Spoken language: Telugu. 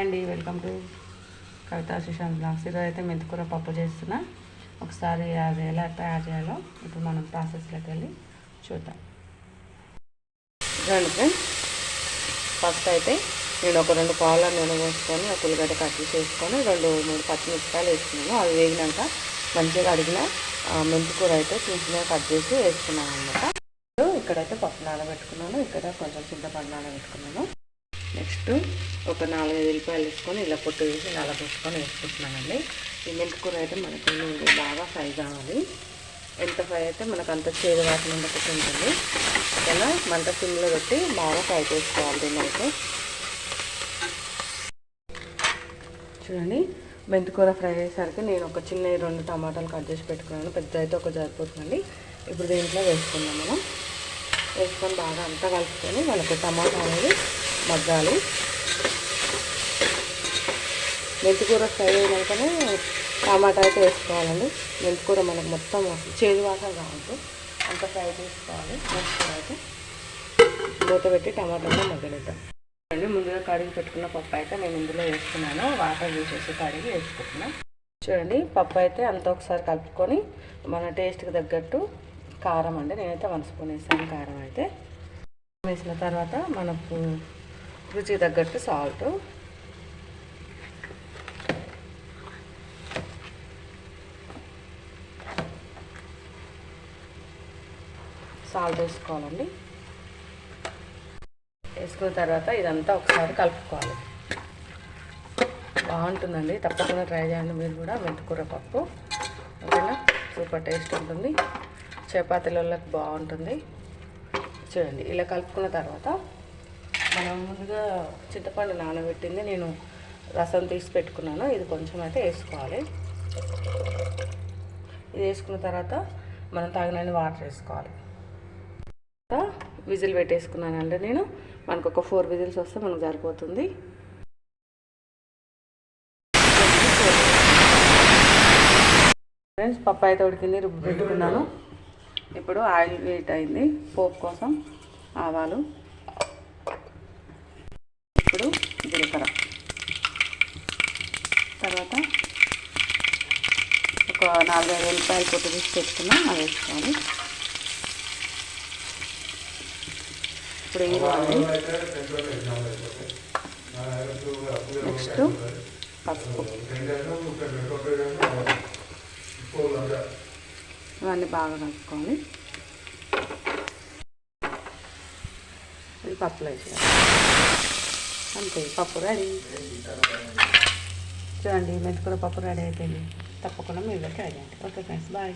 అండి welcome to Kavitha Sushanth blogs ఈరోజు అయితే మెంతికూర పప్పు చేస్తున్నా. ఒకసారి అది ఎలా తయారు చేయాలో ఇప్పుడు మనం ప్రాసెస్లోకి వెళ్ళి చూద్దాం. చూడండి ఫ్రెండ్స్ ఫస్ట్ అయితే నేను ఒక రెండు పాలు నూనె పోసుకొని ఒక ఉల్లిగడ్డ కట్ చేసి వేసుకొని రెండు మూడు పచ్చిమిరపకాయలు వేసుకున్నాను. అవి వేగినాక మంచిగా అడిగిన మెంతికూర అయితే చిన్న చిన్నగా కట్ చేసి వేసుకున్నాను అనమాట ఇక్కడైతే పప్పు నానబెట్టుకున్నాను. ఇక్కడ కొంచెం చింతపండు నానబెట్టుకున్నాను. నెక్స్ట్ ఒక నాలుగైదు ఉల్లిపాయలు వేసుకొని ఇలా పొట్టు వేసి ఇలా పోసుకొని వేసుకుంటున్నానండి. ఈ మెంతికూర అయితే మనకి నూనె బాగా ఫ్రై కావాలి. ఎంత ఫ్రై అయితే మనకు అంత చేదు వాసన ఉండకుండా ఉంటుంది ఓకేనా మంట సిమ్లో పెట్టి బాగా ఫ్రై చేసుకోవాలి దీన్ని అయితే. చూడండి మెంతికూర ఫ్రై అయ్యేసరికి నేను ఒక చిన్న రెండు టమాటాలు కట్ చేసి పెట్టుకున్నాను. పెద్ద అయితే ఒక సరిపోతుందండి. ఇప్పుడు దీంట్లో వేసుకుందాం మనం. వేసుకొని బాగా అంతా కలుపుకొని మనకు టమాటా అనేది మగ్గాలి. మెంతికూర ఫ్రై అయినాకనే టమాటా అయితే వేసుకోవాలండి. మెంతికూర మనకు మొత్తం చేదు వాసన కావద్దు. అంత ఫ్రై చేసుకోవాలి. మెంతికూర అయితే మూత పెట్టి టమాటాలో మగ్గనిద్దాం. అండి ముందుగా కడిగి పెట్టుకున్న పప్పు అయితే నేను ఇందులో వేసుకున్నాను. వాటర్ తీసేసి కడిగి వేసుకుంటున్నాను చూడండి పప్పు అయితే అంత ఒకసారి కలుపుకొని మన టేస్ట్కి తగ్గట్టు కారం అండి. నేనైతే వన్ స్పూన్ వేసాను కారం అయితే. వేసిన తర్వాత మనకు రుచికి తగ్గట్టు సాల్ట్ సాల్ట్ వేసుకోవాలండి. వేసుకున్న తర్వాత ఇదంతా ఒకసారి కలుపుకోవాలి. బాగుంటుందండి. తప్పకుండా ట్రై చేయండి మీరు కూడా. మెంతికూర పప్పు. ఓకేనా? సూపర్ టేస్ట్ ఉంటుంది. చపాతీలకి బాగుంటుంది. చూడండి ఇలా కలుపుకున్న తర్వాత మనం ముందుగా చింతపండు నానబెట్టింది నేను రసం తీసి పెట్టుకున్నాను. ఇది కొంచెం అయితే వేసుకోవాలి. ఇది వేసుకున్న తర్వాత మనం తాగినన్ని వాటర్ వేసుకోవాలి. విజిల్ పెట్టేసుకున్నానండి నేను. మనకు ఒక ఫోర్ విజిల్స్ వస్తే మనకు సరిపోతుంది. ఫ్రెండ్స్ పప్పు అయితే ఉడికింది రుబ్బు పెట్టుకున్నాను. ఇప్పుడు ఆయిల్ వేట్ అయింది. పోపు కోసం ఆవాలు ఇప్పుడు జీలకర్ర తర్వాత ఒక నాలుగైదు ఉల్లిపాయలు పొట్టు తీసి పెట్టుకున్నాం అవి వేసుకోవాలి. ఇప్పుడు వేయాలి నెక్స్ట్ పసుపు. ఇవన్నీ బాగా కలుపుకోవాలి. ఇది పప్పులో వేసేయాలి. అంతే పప్పు రెడీ. చూడండి మెంతికూర పప్పు రెడీ అయిపోయింది. తప్పకుండా మీరు ట్రై చేయండి ఓకే ఫ్రెండ్స్ బాయ్